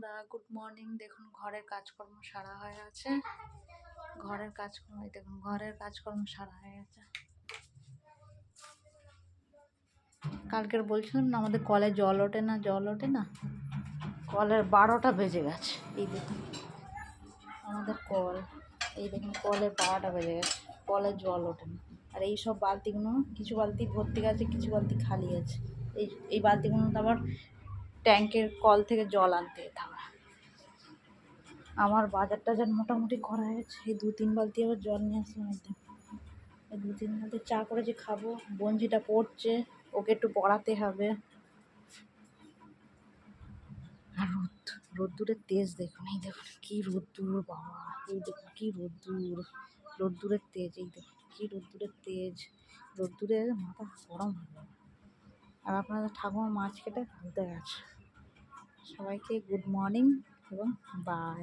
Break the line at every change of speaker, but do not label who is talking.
বন্ধুরা good morning দেখুন ঘরের কাজকর্ম সারা হয়ে আছে ঘরের কাজকর্ম দেখুন ঘরের কাজকর্ম সারা হয়ে গেছে। কালকের বলছিলাম না, আমাদের কলে জল ওঠে না, জল ওঠে না? কলের বারোটা বেজে গেছে, এই দেখুন। আমাদের কল, এই দেখুন কলের বারোটা বেজে গেছে, কলে জল ওঠে না। আর এই সব বালতিগুলো, কিছু বালতি ভর্তি আছে কিছু বালতি খালি আছে। এই এই বালতিগুলো তো আবার ট্যাঙ্কের কল থেকে জল আনতে যেতে হবে আমার বাজার টাজার মোটামুটি করা হয়েছে। এই দু তিন বালতি আবার জল নিয়ে আসলাম একদম দু তিন বালতি চা করে যে খাব। বঞ্জিটা পড়ছে, ওকে একটু পড়াতে হবে। আর রোদ, রোদ্দুরের তেজ দেখুন, এই দেখুন কী রোদ্দুর, বাবা। এই দেখুন কী রোদ্দুর, রোদ্দুরের তেজ, এই দেখুন কী রোদ্দুরের তেজ। রোদ্দুরে মাথা গরম হয়ে আর আপনাদের ঠাকুমা মাছ কেটে ফেলতে গেছে। সবাইকে গুড মর্নিং এবং বাই